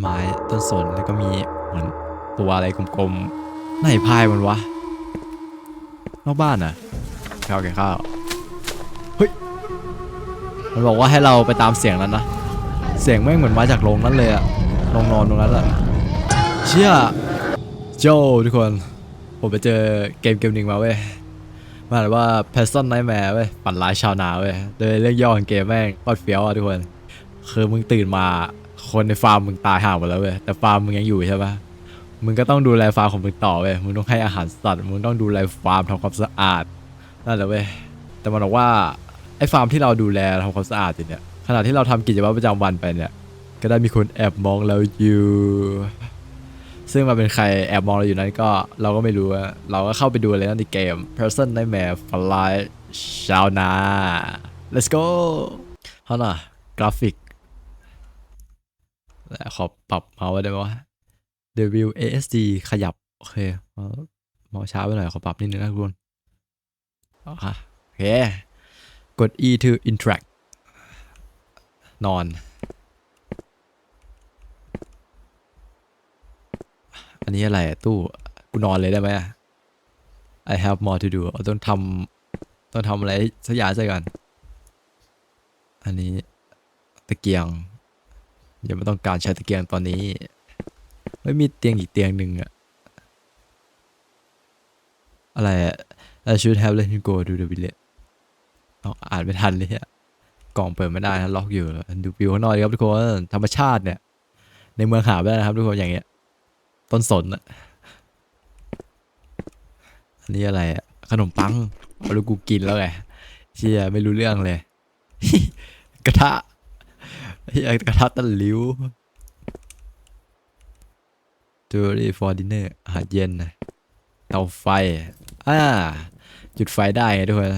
ไม้ต้นสนแล้วก็มีเหมือนตัวอะไรกลมๆไหนพายมันวะนอกบ้านอะข้าวแกข้าวเฮ้ยมันบอกว่าให้เราไปตามเสียงนั้นนะเสียงแม่งเหมือนมาจากโรงนั้นเลยอะโรงนอนตรงนั้นอะเชี่ยโจทุกคน ผมไปเจอเกมเกมหนึ่งมาเว้ยมันอ่านว่า Person Nightmare เว้ยฝันร้ายชาวนาเว้ยโดยเรื่องย่อของเกมแม่งโคตรเฟี้ยวอะทุกคน คือมึงตื่นมา คนในฟาร์มมึงตายห่าหมดแล้วเว้ยแต่ฟาร์มมึงยังอยู่ใช่ปะมึงก็ต้องดูแลฟาร์มของมึงต่อเว้ยมึงต้องให้อาหารสัตว์มึงต้องดูแลฟาร์มทำความสะอาดนั่นแหละเว้ยแต่มันบอกว่าไอ้ฟาร์มที่เราดูแลทำความสะอาดอยู่เนี่ยขณะที่เราทำกิจวัตรประจำวันไปเนี่ย ก็ได้มีคนแอบมองเราอยู่ ซึ่งมาเป็นใครแอบมองเราอยู่นั้นก็เราก็ไม่รู้อะเราก็เข้าไปดูเลยนะในเกม Person Nightmare Fly ชาวนา let's go เท่าน่ะกราฟิก ขอปรับเมาส์ไว้ได้ไหมวะ WASD ขยับ โอเคเมาส์ช้าไปหน่อย ขอปรับนิดนึงนะทุกคนอาค่ะโอเค กด E to interact นอน อันนี้อะไรตู้ กูนอนเลยได้ไหมอะ I have more to do ต้องทำต้องทำอะไรสักอย่างสักก่อนอันนี้ตะเกียง ยังไม่ต้องการใช้ตะเกียงตอนนี้ไม่มีเตียงอีกเตียงหนึ่งอะอะไรอะ I should have let him go to the village อ,อ่านไม่ทันเลยอะกล่องเปิดไม่ได้นะล็อกอยู่ ดูวิวข้างนอกครับทุกคนธรรมชาติเนี่ย ในเมืองหาไม่ได้นะครับทุกคนอย่างเงี้ย ต้นสนอะอันนี้อะไรอะขนมปังเอาลูกกูกินแล้วไงเชี่ยไม่รู้เรื่องเลย กระทะ เฮียกระทะตะลิว Jewelry for dinner อาหารเย็นนะเตาไฟ อ่า จุดไฟได้ไงทุกคน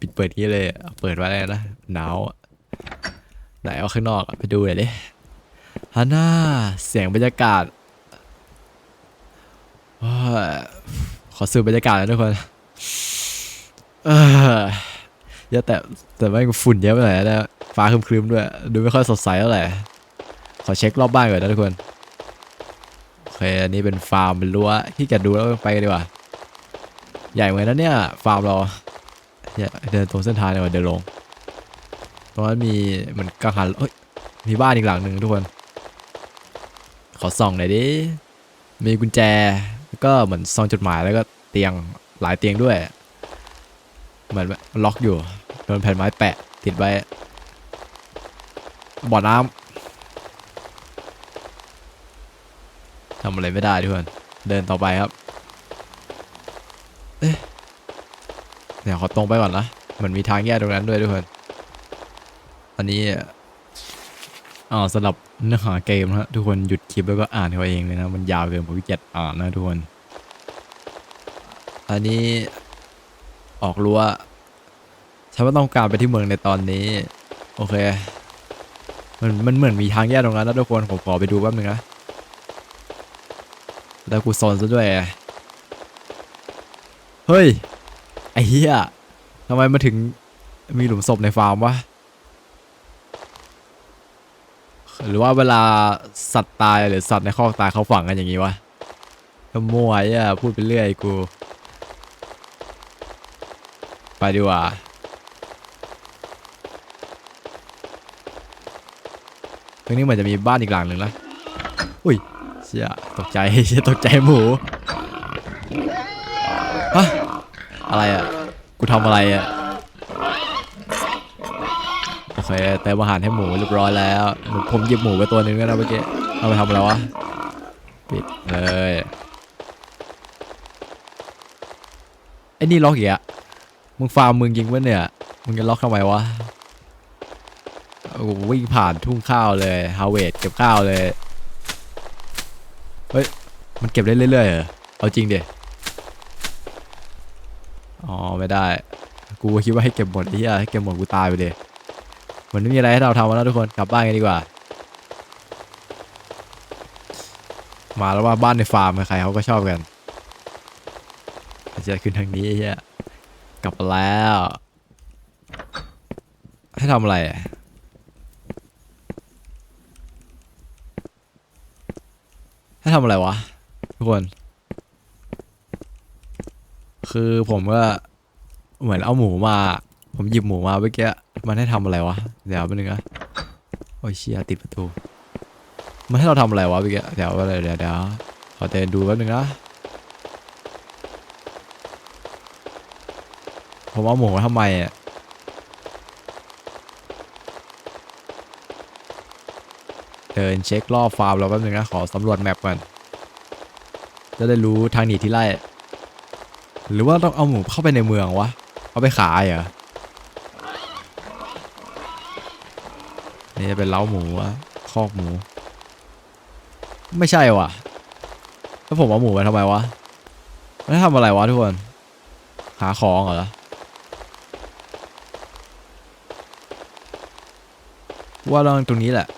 ปิดเปิดงี้เลย เปิดไว้เลยนะ หนาว ไหนเอาข้างนอกไปดูหน่อยดิฮันน่า เสียงบรรยากาศขอสูบบรรยากาศนะทุกคนเอยอะแต่แต่ไม่ฝุ่นเยอะไปหน่อยนะ ฟ้าครึมๆด้วย ดูไม่ค่อยสดใสเท่าไหร่ ขอเช็ครอบบ้านก่อนนะทุกคน โอเค อันนี้เป็นฟาร์มเป็นรั้วที่จะดูแล้วไปกันดีกว่า ใหญ่เหมือนนั้นเนี่ย ฟาร์มเราเดินตรงเส้นทางเลยว่ะเดินลง ตรงนั้นมีเหมือนกังหันเอ้ย มีบ้านอีกหลังหนึ่งทุกคน ขอส่องหน่อยดิ มีกุญแจ แล้วก็เหมือนซองจดหมายแล้วก็เตียงหลายเตียงด้วย เหมือนล็อกอยู่โดนแผ่นไม้แปะติดไว้ บ่อน้ำทำอะไรไม่ได้ทุกคนเดินต่อไปครับเอ๊ะเดี๋ยวขอตรงไปก่อนนะมือนมีทางแยกตรงนั้นด้วยทุกคนอันนี้อ่าสำหรับเนื้อหาเกมนะทุกคนหยุดคลิปแล้วก็อ่านเอาเองเลยนะ มันยาวเกินผมขี้เกียจอ่านนะทุกคน อันนี้ออกรั้วฉันว่าต้องการไปที่เมืองในตอนนี้ โอเค มันมันเหมือนมีทางแยกตรงนั้นนะทุกคนผมขอไปดูแป๊บนึงนะแล้วกูโซนซะด้วยเฮ้ยไอ้เหี้ยทำไมมาถึงมีหลุมศพในฟาร์มวะหรือว่าเวลาสัตว์ตายหรือสัตว์ในคอกตายเขาฝังกันอย่างนี้วะขโมยอะพูดไปเรื่อยกู ไปดีกว่า ตรงนี้เหมือนจะมีบ้านอีกหลังหนึ่งนะอุ้ยเชี่ยตกใจเชี่ยตกใจหมูฮะอะไรอะ กูทำอะไรอะ โอเคเติมอาหารให้หมูเรียบร้อยแล้ว ผมหยิบหมูไปตัวหนึงแล้วเมื่อกี้ เอาไปทำอะไรวะ ปิดเลยไอ้นี่ล็อกอีกอะมึงฟาร์มมึงยิงวะเนี่ย มึงจะล็อกทำไมวะ วิ่งผ่านทุ่งข้าวเลยฮาเวดเก็บข้าวเลย เฮ้ย มันเก็บได้เรื่อยๆเหรอ เอาจริงดิอ๋อ ไม่ได้ กูคิดว่าให้เก็บหมดไอ้เหี้ยให้เก็บหมดกูตายไปเลยมันไม่มีอะไรให้เราทำแล้วทุกคน กลับบ้านกันดีกว่า มาแล้วว่าบ้านในฟาร์มใครเขาก็ชอบกันจะขึ้นทางนี้ไอ้เหี้ยกลับมาแล้ว ให้ทำอะไรอะ ให้ทำอะไรวะ ทุกคน คือผมก็เหมือนเอาหมูมา ผมหยิบหมูมาเมื่อกี้มันให้ทำอะไรวะ เดี๋ยวแป๊บนึงนะโอ้ยเชียติดประตู มันให้เราทำอะไรวะเมื่อกี้เดี๋ยวเดี๋ยเดี๋ยวเดี๋ยวขอเดินดูแป๊บนึงนะผมเอาหมูมาทำไมอะ เดินเช็ครอบฟาร์มเราแป๊บนึงนะ ขอสำรวจแมปก่อน จะได้รู้ทางหนีที่ไล่ หรือว่าต้องเอาหมูเข้าไปในเมืองวะ เอาไปขายเหรอ นี่จะเป็นเล้าหมูวะคอกหมู ไม่ใช่ว่ะ แล้วผมเอาหมูไปทำไมวะไม่ได้ทำอะไรวะทุกคน หาของเหรอว่าลองตรงนี้แหละ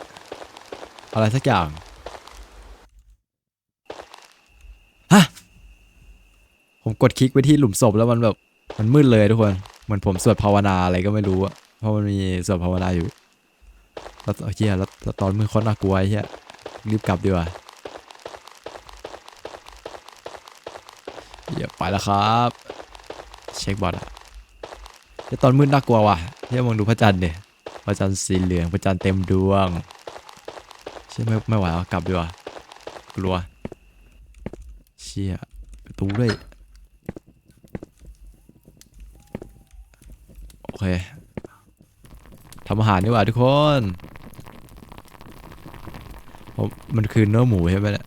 อะไรสักอย่าง ฮะ ผมกดคลิกไปที่หลุมศพแล้วมันแบบ มันมืดเลยทุกคน เหมือนผมสวดภาวนาอะไรก็ไม่รู้อะเพราะมันมีสวดภาวนาอยู่ แล้วเฮียแล้วแล้วตอนมืดโคตรน่ากลัวเฮียรีบกลับดีกว่าเฮียไปแล้วครับ เช็คบอร์ดอะแต่ตอนมืดน่ากลัวว่ะเฮียมองดูพระจันทร์เนี่ยพระจันทร์สีเหลืองพระจันทร์เต็มดวง เชี่ยไม่ไม่ไหวแล้วกลับดีกว่ากลัว เชี่ยประตูด้วย โอเคทำอาหารดีกว่าทุกคนผมมันคือเนื้อหมูใช่ไหมเนี่ย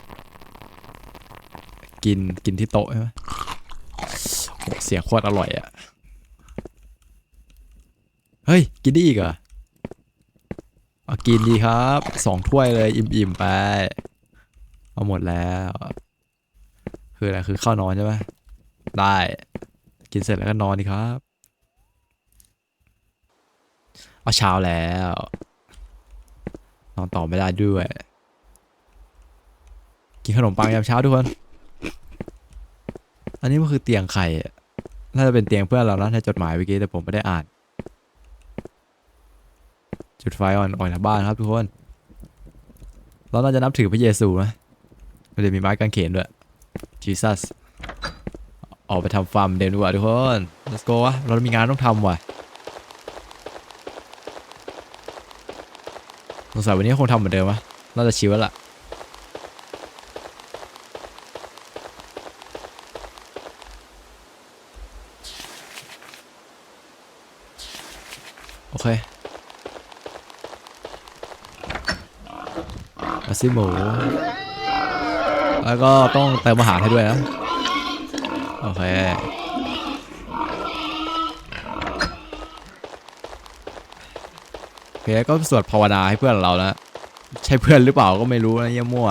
กินกินที่โต๊ะใช่ไหมโหเสียงโคตรอร่อยอะ่ะ เฮ้ย กินได้อีกเหรอ เอากินดีครับสองถ้วยเลยอิ่มๆไป เอาหมดแล้ว คืออะไรคือข้าวนอนใช่ไหมได้ กินเสร็จแล้วก็นอนดีครับ เอาเช้าแล้ว นอนต่อไม่ได้ด้วย กินขนมปังยามเช้าทุกคน อันนี้มันคือเตียงไข่น่าจะเป็นเตียงเพื่อนเรานะในจดหมายเมื่อกี้แต่ผมไม่ได้อ่าน จุดไฟอ่อนออนทางบ้านครับทุกคน เราน่าจะนับถือพระเยซูนะมันจะมีไม้กางเขนด้วย Jesus ออกไปทำฟาร์มเดนดีกว่าทุกคน let's go วะเรามีงานต้องทำว่ะสงสัยวันนี้คงทำเหมือนเดิมวะน่าจะชิวแล้วล่ะ โอเคมาซิหมูแล้วก็ต้องเติมอาหารให้ด้วยนะโอเคโอเคก็สวดภาวนาให้เพื่อนเรานะใช่เพื่อนหรือเปล่าก็ไม่รู้นะเยี่ยมั่ว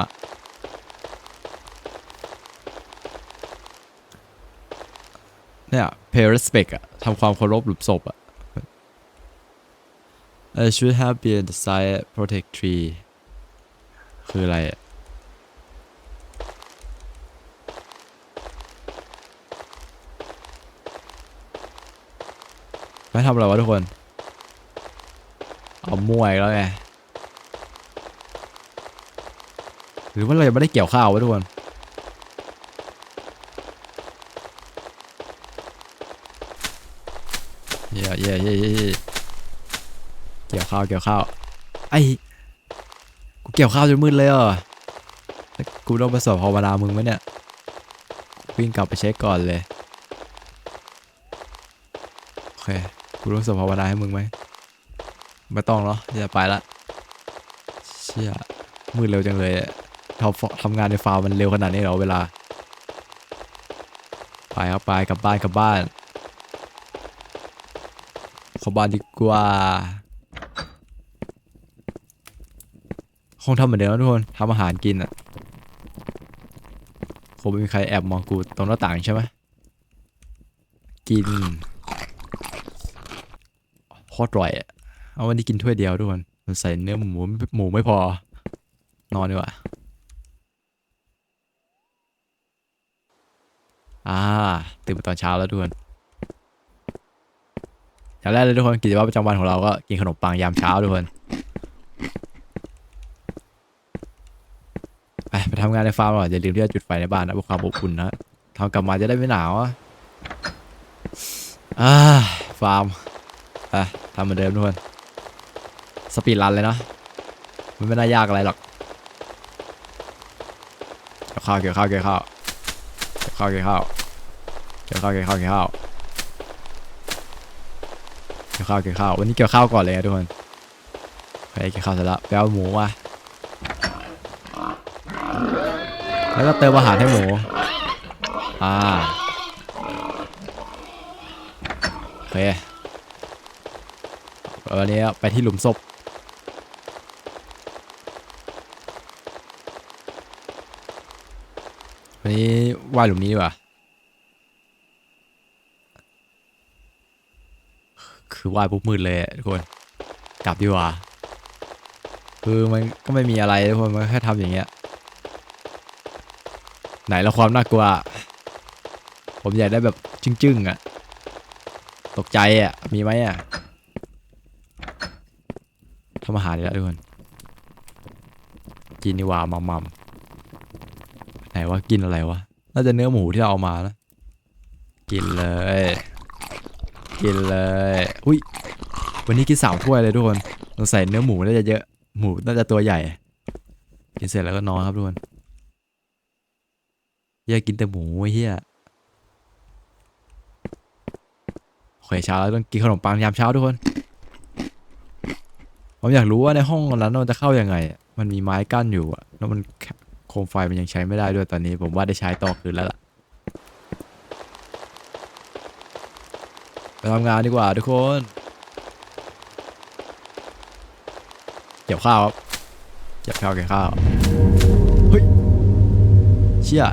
เนี่ย pay respect อะทำความเคารพหลุมศพอะ I should have been the side protect tree คืออะไรอะไม่ทำอะไรวะทุกคน เอามวยแล้วไง หรือว่าเรายังไม่ได้เกี่ยวข้าววะทุกคนเย่เย่เย่เย่เย่เกี่ยวข้าวเกี่ยวข้าวไอ เกี่ยวข้าวจนมืดเลยเหรอกูต้องไปสอบภาวนามึงไหมเนี่ย วิ่งกลับไปเช็คก่อนเลย โอเค กูต้องสอบภาวนาให้มึงไหมไม่ต้องเนาะอย่าไปละ เชี่ย มืดเร็วจังเลยทำทำงานในฟาร์มมันเร็วขนาดนี้เหรอเวลา ไปครับไปกลับบ้านกลับบ้านเข้าบ้านดีกว่า คงทำเหมือนเดิมนะทุกคนทำอาหารกินอะคงไม่มีใครแอบมองกูตรงหน้าต่างใช่ไหมกินโคตรอร่อยอะเอาวันนี้กินถ้วยเดียวทุกคนมันใส่เนื้อหมูหมูไม่พอ นอนดีกว่าอ่าตื่นมาตอนเช้าแล้วทุกคนอย่างแรกเลยทุกคนกิจวัตรประจำวันของเราก็กินขนมปังยามเช้าทุกคน ไปไป ทำงานในฟาร์มหรออย่าลืมที่จะจุดไฟในบ้านนะเพื่อความอบอุ่นนะทำกลับมาจะได้ไม่หนาวอะอ่าฟาร์มอะทำเหมือนเดิมทุกคนสปีดรันเลยนะมันไม่น่ายากอะไรหรอกเกี่ยวข้าวเกี่ยวข้าวเกี่ยวข้าวเกี่ยวข้าวเกี่ยวข้าวเกี่ยวข้าวเกี่ยวข้าวเกี่ยวข้าวเกี่ยวข้าวเกี่ยวข้าววันนี้เกี่ยวข้าวก่อนเลยทุกคนไปเกี่ยวข้าวเสร็จแล้วไปเอาหมูมา แล้วก็เติมอาหารให้หมู อ่าโอเควันนี้ไปที่หลุมศพวันนี้ว่ายหลุมนี้ดีกว่า คือว่ายปุ๊บมืดเลยทุกคน กลับดีกว่า คือมันก็ไม่มีอะไรทุกคน มันแค่ทำอย่างเงี้ย ไหนละความน่ากลัว ผมอยากได้แบบจึ้งๆอะ ตกใจอะ มีไหมอะทำอาหารดีแล้วทุกคนกินดีกว่ามัมมัมไหนว่ากินอะไรวะ น่าจะเนื้อหมูที่เราเอามานะ กินเลย กินเลย อุ้ย วันนี้กินสามถ้วยเลยทุกคนเราใส่เนื้อหมูน่าจะเยอะ หมูน่าจะตัวใหญ่ กินเสร็จแล้วก็นอนครับทุกคน อยากกินแต่หมูไอ้เฮียโอเคเช้าแล้วต้องกินขนมปังยามเช้าทุกคน ผมอยากรู้ว่าในห้องนั้นมันจะเข้ายังไง มันมีไม้กั้นอยู่อะแล้วมันโคมไฟมันยังใช้ไม่ได้ด้วยตอนนี้ ผมว่าได้ใช้ต่อคืนแล้วล่ะ ไปทำงานดีกว่าทุกคน เกี่ยวข้าวครับ เกี่ยวข้าวเกี่ยวข้าว เฮ้ย เชี่ย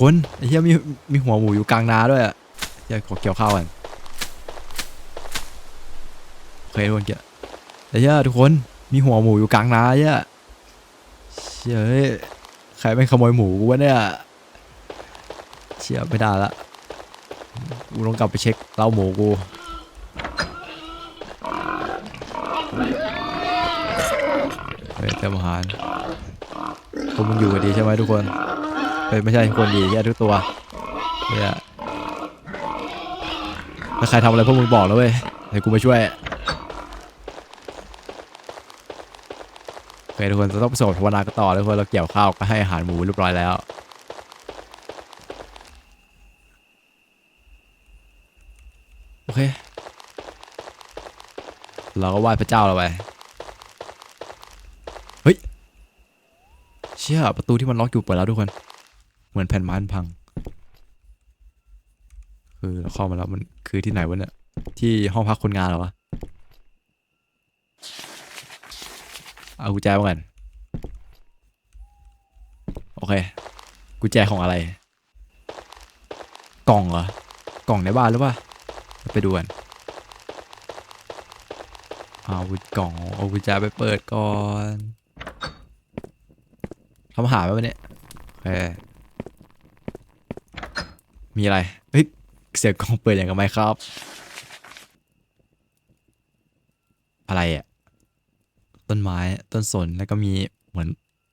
คนไอ้เหี้ยมีมีหัวหมูอยู่กลางนาด้วยอะเหี้ยขอเกี่ยวข้าวกันโอเคทุกคนเกี่ยวไอ้เหี้ยทุกคนมีหัวหมูอยู่กลางนาเหี้ยเชี่ยใครไม่งขโมยหมูกูวะเนี่ยเชี่ยไม่ได้ละกูต้องกลับไปเช็คเล้าหมูกูเฮ้ยเติมอาหารพวกมึงอยู่กันดีใช่ไหมทุกคน เอ้ยไม่ใช่คนดีแย่ทุกตัวเนี่ยถ้าใครทำอะไรพวกมึงบอกแล้วเว้ยเดี๋ยวกูมาช่วยโอเคทุกคนจะต้องไปส่งภาวนากันต่อแล้วทุกคนเราเกี่ยวข้าวก็ให้อาหารหมูเรียบร้อยแล้วโอเค เราก็ไหว้พระเจ้าเราไปเฮ้ยเชี่ยประตูที่มันล็อกอยู่เปิดแล้วทุกคน เหมือนแผ่นไม้พัง คือเราเข้ามาแล้วมันคือที่ไหนวะเนี่ย ที่ห้องพักคนงานเหรอวะ เอากุญแจมากันโอเค กุญแจของอะไร กล่องเหรอ กล่องในบ้านหรือเปล่า ไปดูกันเอากล่องเอากุญแจไปเปิดก่อนทำหาไหมวะเนี่ยโอเค มีอะไร เฮ้ย เสียงกล้องเปิดอย่างกับไหมครับ อะไรอะต้นไม้ต้นสนแล้วก็มีเหมือน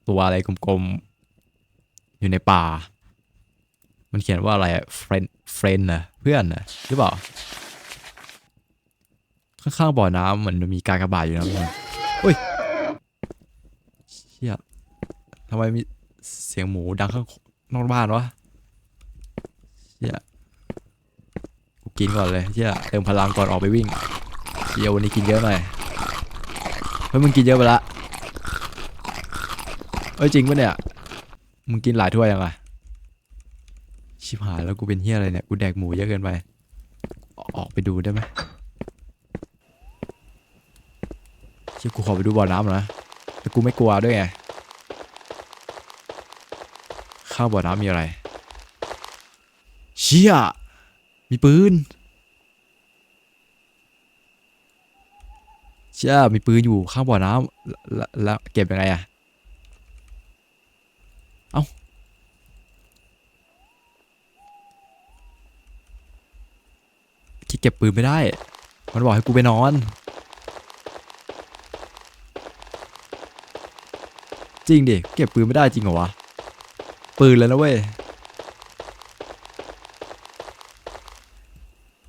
ตัวอะไรกลมๆ อยู่ในป่า มันเขียนว่าอะไรอะ friend friend นะเพื่อนนะหรือเปล่า ข้างๆบ่อน้ำเหมือนมีการกระบาดอยู่นะเพื่อนอุ้ยเชี่ยทำไมมีเสียงหมูดังข้างนอกบ้านวะ เยกูกินก่อนเลยเชี่เติมพลังก่อนออกไปวิ่งเชี่ยวันนี้กินเยอะหน่อยเฮ้ยมึงกินเยอะไปละเอ้ยจริงปะเนี่ยมึงกินหลายถ้วยยังไงชิบหายแล้วกูเป็นเฮียอะไรเนี่ยกูแดกหมูเยอะเกินไปออกไปดูได้ไหมเชี่ยกูขอไปดูบ่อน้ำนะแต่กูไม่กลัวด้วยไงข้างบ่อน้ำมีอะไร ชี่ย มีปืน เชี่ย มีปืนอยู่ข้างบ่อน้ำแล้วแล้วเก็บยังไงอะเอ้าที่เก็บปืนไม่ได้ มันบอกให้กูไปนอนจริงดิเก็บปืนไม่ได้จริงเหรอวะ ปืนเลยนะเว้ย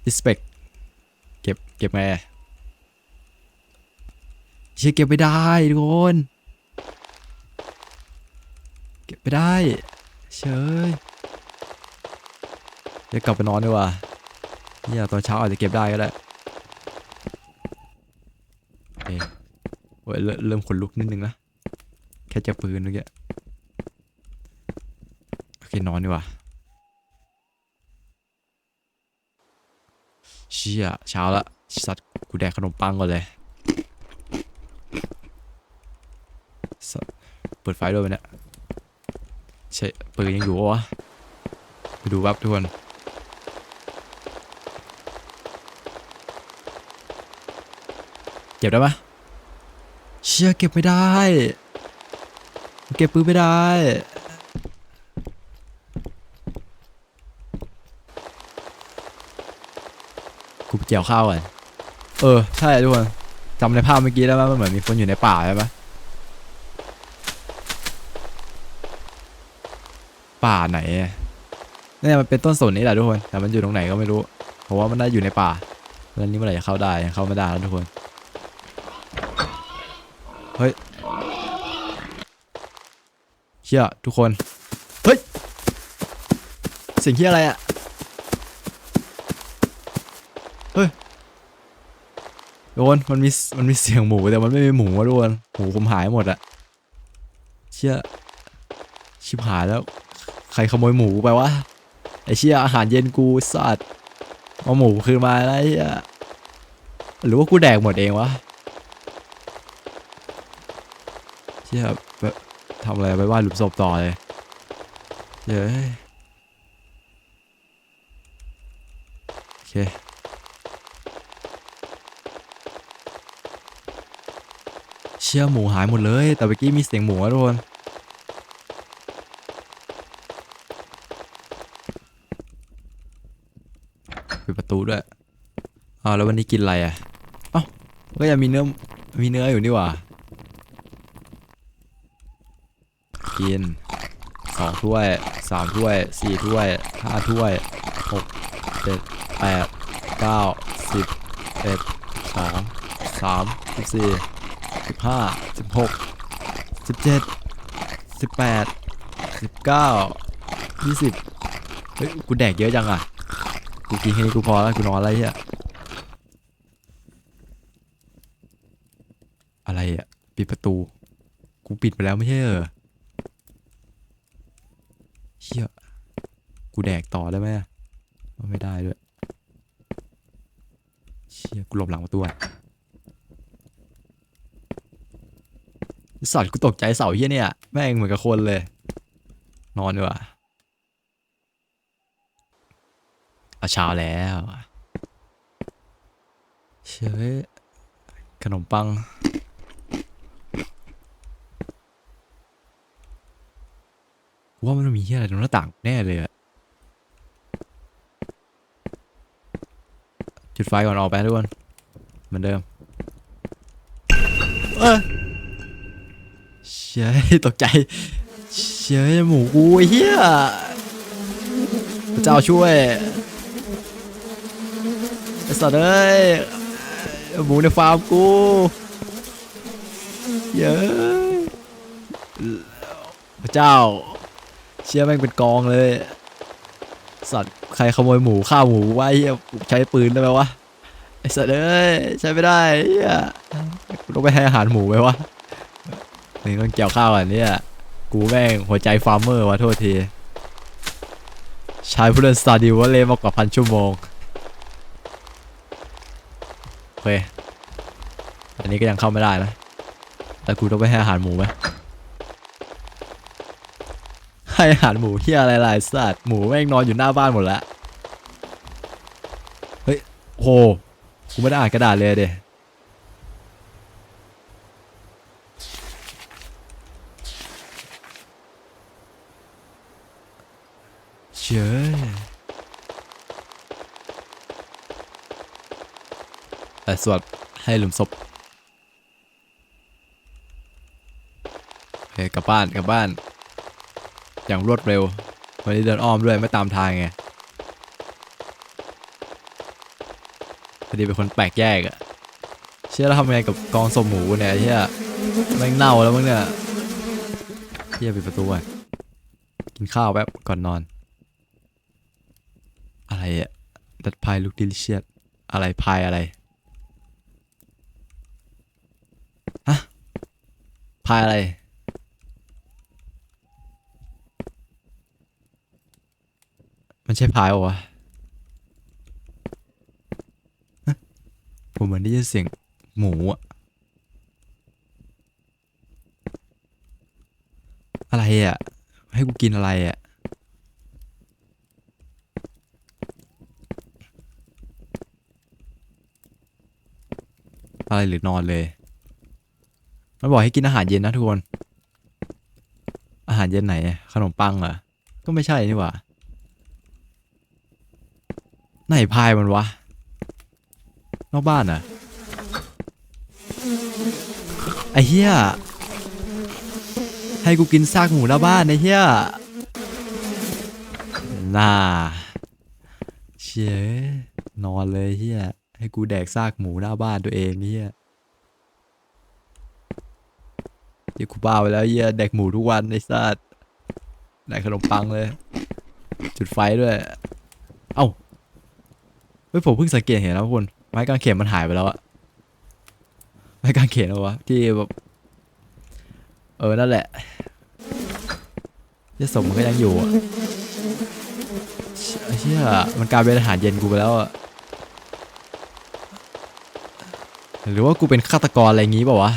respect เก็บเก็บไงเชี่ยเก็บไม่ได้ทุกคนเก็บไม่ได้เชยเดี๋ยวกลับไปนอนดีกว่าเนี่ยตอนเช้าอาจจะเก็บได้ก็ได้เอ้ยโอ้ยเริ่มเริ่มขนลุกนิดนึงนะแค่จะปืนเมื่อกี้โอเคนอนดีกว่า เชี่ยเช้าละสัตว์กูแดกขนมปังก่อนเลยสัตว์เปิดไฟด้วยวะเนี่ยใช่ปืนยังอยู่วะไปดูแป๊บทุกคนเก็บได้ปะเชี่ยเก็บไม่ได้ เก็บปืนไม่ได้ กูไป เจียวข้าวก่อนเออ ใช่ทุกคนจำในภาพเมื่อกี้ได้ไหมมันเหมือนมีคนอยู่ในป่าใช่ปะป่าไหนเนี่ยมันเป็นต้นสนนี่แหละทุกคน แต่มันอยู่ตรงไหนก็ไม่รู้ เพราะว่ามันได้อยู่ในป่าแล้วนี้เมื่อไหร่จะเข้าได้ยังเข้าไม่ได้แล้วทุกคน เฮ้ยเชี่ยทุกคน เฮ้ยสียงเฮียอะไรอะเฮ้ย โดนมันมีมันมีเสียงหมูแต่มันไม่มีหมูอะทุกคนหมูผมหายหมดอะเชี่ยชิบหายแล้ว ใครขโมยหมูไปวะไอเชี่ยอาหารเย็นกูสัตว์เอาหมูคืนมาแล้วไอ้เหี้ยหรือว่ากูแดกหมดเองวะเชี่ยแบบทำอะไรไปว่าหลุมศพต่อเลยเย้โอเค เชี่ยหมูหายหมดเลย แต่เมื่อกี้มีเสียงหมูอะทุกคนปิดประตูด้วยอ้าวแล้ววันนี้กินอะไรอะเอ้าก็ยังมีเนื้อมีเนื้ออยู่นี่หว่ากินสองถ้วยสามถ้วยสี่ถ้วยห้าถ้วยหกเจ็ดแปดเก้าสิบเอ็ดสองสามสิบ สิบห้าสิบหกสิบเจ็ดสิบแปดสิบเก้ายี่สิบเฮ้ยกูแดกเยอะจังอะกูกินแค่นี้กูพอแล้วกูนอนอะไรเหี้ยอะไรอะปิดประตู กูปิดไปแล้วไม่ใช่เหรอเชี่ยกูแดกต่อได้ไหมอะไม่ได้ด้วย เชี่ยกูหลบหลังประตูอะไอ้ สัตว์กูตกใจเสาเฮียเนี่ย แม่งเหมือนกับคนเลย นอนดีกว่าเอาเช้าแล้วเชื่อขนมปัง ว่ามันมีอะไรตรงหน้าต่างแน่เลยอะจุดไฟก่อนออกไปทุกคนเหมือนเดิม เออ เชี่ยตกใจเชี่ยหมูกูไอ้เฮียพระเจ้าช่วยไอ้สัตว์เอ้ยหมูในฟาร์มกูเย้ยพระเจ้า เชี่ยแม่งเป็นกองเลย สัตว์ใครขโมยหมูฆ่าวหมูไว้เฮียใช้ปืนได้ไหมวะไอสัตว์เอ้ยใช้ไม่ได้เฮียต้องไปให้อาหารหมูไหมวะ นี่ต้องเกี่ยวข้าวอันนี้กูแม่งหัวใจฟาร์มเมอร์วะโทษทีใช้ผู้เล่นสตาร์ดิวว่าเล่นมากกว่าพันชั่วโมงโอเค อันนี้ก็ยังเข้าไม่ได้นะ แต่กูต้องไปให้อาหารหมูไหมให้อาหารหมูเฮียอะไรหลายสัตว์หมูแม่งนอนอยู่หน้าบ้านหมดแล้วเฮ้ยโหกูไม่ได้อ่านกระดาษเลยเด เชื่อแต่สวดให้หลุมศพเฮ้กลับบ้านกลับบ้าน อย่างรวดเร็ว วันนี้เดินอ้อมด้วยไม่ตามทางไงพอดีเป็นคนแปลกแยกอะเชื่อแล้วทำไงกับกองศพหมูเนี่ยเฮียแม่งเน่าแล้วมั้งเนี่ยเฮียปิดประตูอะกินข้าวแป๊บก่อนนอน อะไรอะดัดพายลูกดิลิเชียสอะไรพายอะไร ฮะพายอะไร มันใช่พายเหรอวะฮะผมเหมือนได้ยินเสียงหมูอะอะไรอะให้กูกินอะไรอะ อะไรหรือนอนเลย มันบอกให้กินอาหารเย็นนะทุกคน อาหารเย็นไหนอะขนมปังเหรอ ก็ไม่ใช่นี่หว่า ไหนพายมันวะ นอกบ้านอะไอ้เหี้ย ให้กูกินซากหมูหน้าบ้านไอ้เหี้ยน่าเชี่ยนอนเลยเหี้ย ให้กูแดกซากหมูหน้าบ้านตัวเองเหี้ยเดี๋ยวกูบ้าไปแล้วเหี้ยแดกหมูทุกวันไอ้สัสแดกขนมปังเลย จุดไฟด้วย เอ้า เฮ้ยผมเพิ่งสังเกตเห็นนะทุกคน ไม้กางเขนมันหายไปแล้วอะไม้กางเขนเอาวะที่แบบเออ นั่นแหละยสมมันก็ยังอยู่อะเชี่ยเชี่ยมันกลายเป็นอาหารเย็นกูไปแล้วอะ หรือว่ากูเป็นฆาตกรอะไรงี้ป่าวะ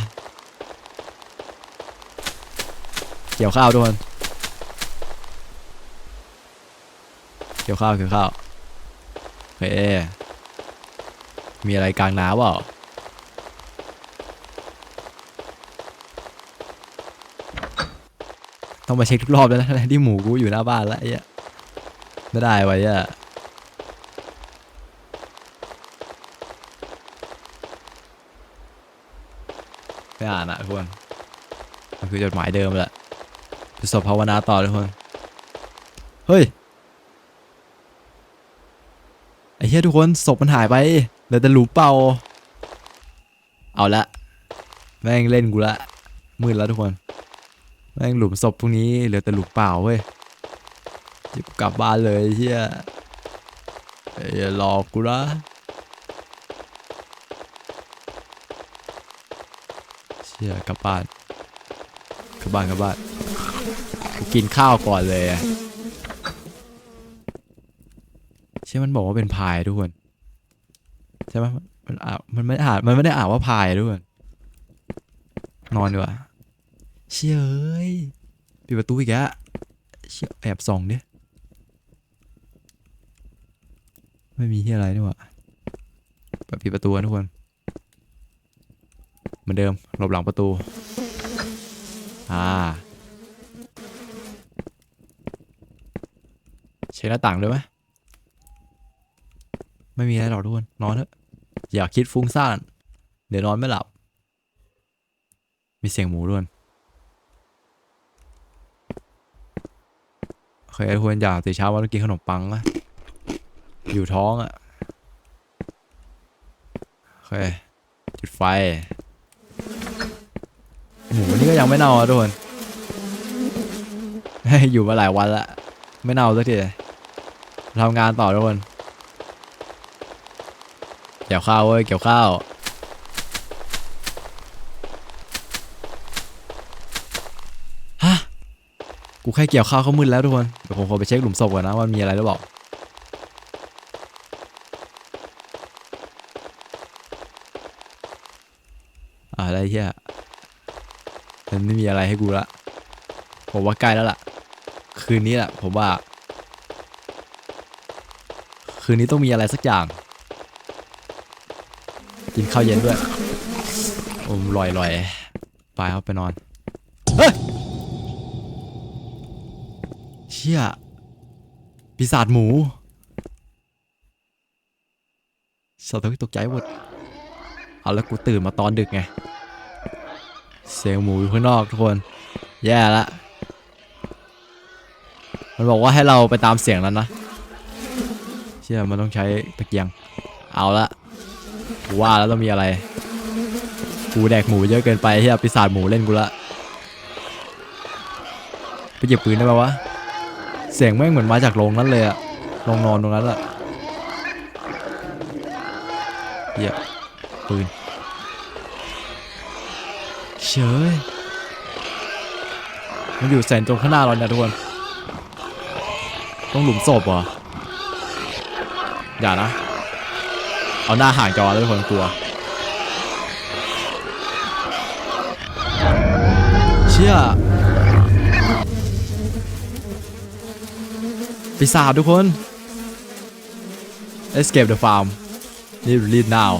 เกี่ยวข้าวทุกคน เกี่ยวข้าวเกี่ยวข้าวเฮ้มีอะไรกลางน้ำเปล่าต้องมาเช็คทุกรอบแล้วนะที่หมูกูอยู่หน้าบ้านแล้วไอ้เหี้ยไม่ได้ไว้อะ อ่านอะทุกคน มันคือจดหมายเดิมแหละจะสอบภาวนาต่อทุกคน เฮ้ย ไอ้เหี้ยทุกคนศพมันหายไปเหลือแต่หลุมเป่า เอาละ แม่งเล่นกูละ มืดแล้วทุกคน แม่งหลุมศพพวกนี้เหลือแต่หลุมเปล่าเว้ยเดี๋ยวกูกลับบ้านเลยเหี้ยเอ้ยหลอกกูละ เชี่ยกลับบ้านกลับบ้านกลับบ้านกูกินข้าวก่อนเลยใช่มันบอกว่าเป็นพายทุกคนใช่ไหมมันอ่ามันไม่อ่านมันไม่ได้อ่านว่าพายทุกคนนอนดีกว่าเชี่ยเอ้ยปิดประตูอีกแล้วเชี่ยแอบส่องดิไม่มีที่อะไรนี่หว่าปิดประตูทุกคน เหมือนเดิมหลบหลังประตู อ่าเช็คหน้าต่างด้วยไหมไม่มีอะไรหรอกทุกคนนอนเถอะอย่าคิดฟุ้งซ่าน เดี๋ยวนอนไม่หลับ มีเสียงหมูด้วยเคทุกคนอยากตื่นเช้ามาต้องกินขนมปังนะอยู่ท้องอะ่ะโอเคจุดไฟ หมูนี่ก็ยังไม่เน่าอะทุกคน อยู่มาหลายวันละไม่เน่าสักทีทำงานต่อทุกคน เกี่ยวข้าวเว้ยเกี่ยวข้าวฮะกูแค่เกี่ยวข้าวเขามืดแล้วทุกคนเดี๋ยวผมขอไปเช็คหลุมศพก่อนนะว่ามีอะไรหรือเปล่าอ่าอะไรเฮีย มันไม่มีอะไรให้กูละผมว่าใกล้แล้วล่ะ คืนนี้แหละผมว่า คืนนี้ต้องมีอะไรสักอย่าง กินข้าวเย็นด้วยโอ้มลอยลอยไปครับไปนอนเฮ้ยเชี่ยปีศาจหมูสาวตกใจหมดเอาแล้วกูตื่นมาตอนดึกไง เสียงหมูอยู่ข้างนอกทุกคน แย่ละ มันบอกว่าให้เราไปตามเสียงนั้นนะ เชื่อมันต้องใช้ตะเกียง เอาละกูว่าแล้วต้องมีอะไร กูแดกหมูเยอะเกินไปเฮียปีศาจหมูเล่นกูละไปเก็บปืนได้ปะวะ เสียงแม่งเหมือนมาจากโรงนั้นเลยอะโรงนอนตรงนั้นอะเฮียปืน เฉยมันอยู่แสนตรงข้างหน้าเราเนี่ยทุกคน ต้องหลุมศพเหรอ อย่านะ เอาหน้าห่างจอแล้วทุกคนกลัว เชี่ยปีศาจทุกคน escape the farm รีบรีบ now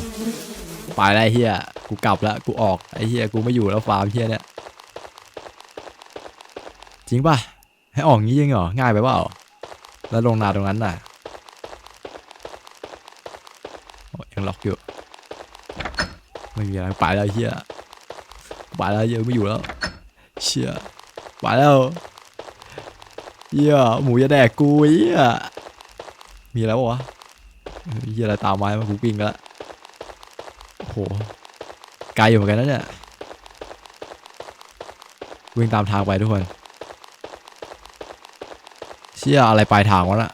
ไปไอ้เฮีย กูกลับแล้วกูออกไอ้เฮียกูไม่อยู่แล้วฟาร์มเฮียเนี่ยจริงป่ะให้ออกงี้จริงเหรอง่ายไปเปล่าแล้วลงนาตรงนั้นน่ะยังล็อกอยู่ไม่มีอะไรไปแล้วเฮียไปแล้วไอ้เฮียไม่อยู่แล้วเชี่ยไปแล้วเฮียหมูจะแดกกูอ้เฮียมีแล้ววะเออเฮียอะไรตามมามากูปิ้งแล้วโอ้โห ไกลอยู่เหมือนกันนะเนี่ย วิ่งตามทางไปทุกคน เชี่ยอะไรปลายทางวะน่ะ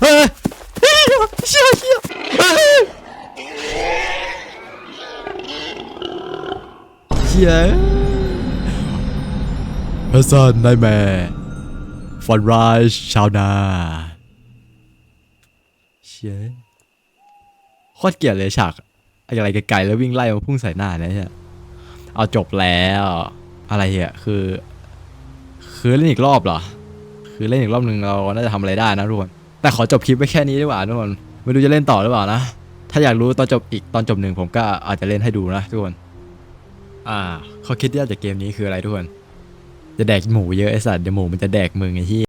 เฮ้ยเชี่ยเชี่ยเฮ้ยเชี่ยฮัสซันนายแม่ฟันไรชชาวนาเชี่ย ตรเกลียดเลยฉากอะไรไกลๆแล้ววิ่งไล่มาพุ่งใส่หน้าเนี่ยเหี้ยเอาจบแล้วอะไรเหี้ยคือ คือเล่นอีกรอบเหรอ คือเล่นอีกรอบหนึ่งเราน่าจะทำอะไรได้นะทุกคนแต่ขอจบคลิปไว้แค่นี้ดีกว่าทุกคนไม่รู้จะเล่นต่อหรือเปล่านะถ้าอยากรู้ตอนจบอีกตอนจบหนึ่งผมก็อาจจะเล่นให้ดูนะทุกคนอ่าข้อคิดที่ได้จากเกมนี้คืออะไรทุกคนจะแดกหมูเยอะไอสัตว์เดี๋ยวหมูมันจะแดกมึงไอ้ที่